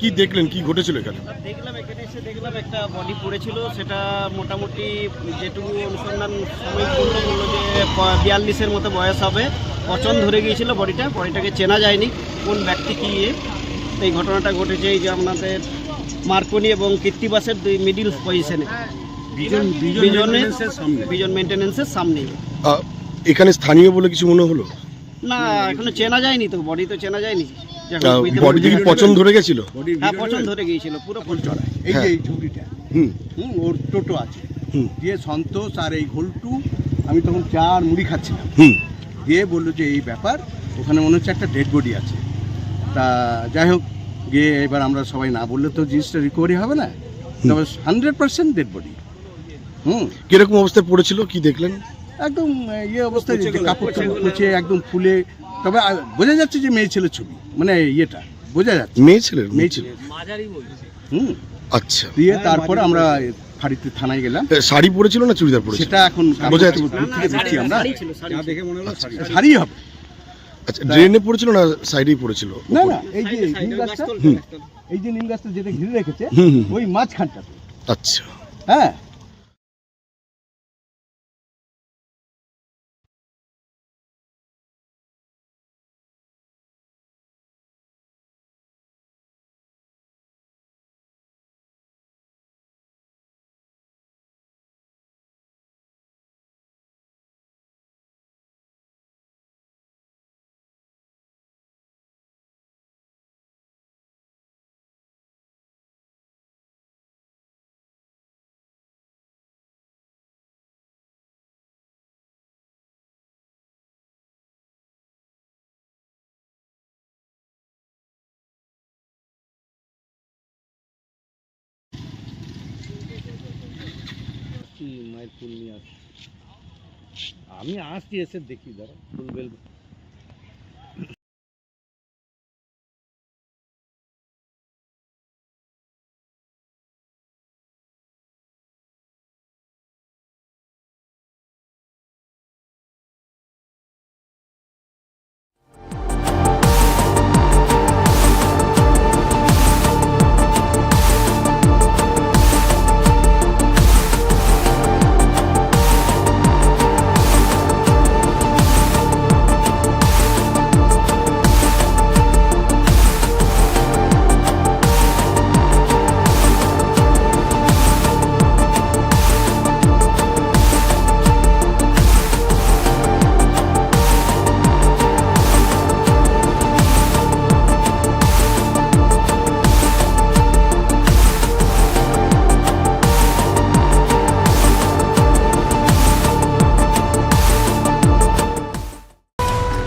কি দেখলেন কি ঘটেছিল এখানে? দেখলাম এখানে এসে দেখলাম একটা বডি পড়েছিল সেটা মোটামুটি যেটুকু অনুসন্ধান সময় বলল বলল যে বিয়াল্লিশের মতো বয়স হবে। পচন ধরে গিয়েছিল বডিটা বডিটাকে চেনা যায়নি কোন ব্যক্তি কি ইয়ে। এই ঘটনাটা ঘটেছে এই যে আপনাদের মার্কনি এবং কীর্তিবাসের দুই মিডিল পজিশনে বিজন মেনটেন্যান্সের সামনে। এখানে স্থানীয় বলে কিছু মনে হলো? না এখনও চেনা যায়নি তো বডি তো চেনা যায়নি। পচন ধরে গেছিল? হ্যাঁ পচন ধরে গিয়েছিল পুরো পচন। এই যে হ্যাঁ। এই ছবিটা। হুম। হুম ওর টোটো আছে। দিয়ে সন্তোষ আর এই ঘোলটু আমি তখন চা আর মুড়ি খাচ্ছিলাম। হুম। দিয়ে বলল যে এই ব্যাপার ওখানে মনে হচ্ছে একটা ডেড বডি আছে। তা যাই হোক গিয়ে এবার আমরা সবাই না বললে তো জিনিসটা রিকভারি হবে না। তবে হান্ড্রেড পার্সেন্ট ডেড বডি হুম। কীরকম অবস্থায় পড়েছিল কি দেখলেন? একদম ইয়ে অবস্থায় কাপড় টাপড় একদম ফুলে। তবে বোঝা যাচ্ছে যে মেয়ে ছেলের ছবি। মানে ইয়েটা বোঝা যাচ্ছে। মেয়ে ছেলের মেয়ে ছেলে। হুম। আচ্ছা। দিয়ে তারপরে আমরা ফাঁড়িতে থানায় গেলাম। শাড়ি পরেছিল না চুড়িদার পরেছিল? সেটা এখন বোঝা যাচ্ছে। দূর থেকে দেখছি আমরা। শাড়ি ছিল শাড়ি ছিল। শাড়ি। হবে। আচ্ছা ড্রেনে পড়েছিল না সাইডেই পড়েছিল না না এই যে নিম গাছটা হুম। এই যে নিম গাছটা যেটা ঘিরে রেখেছে ওই মাঝখানটাতে। আচ্ছা। হ্যাঁ। মায়ের ফুল নিয়ে আসছি আমি আসছি এসে দেখি দাঁড়া ফুল বেল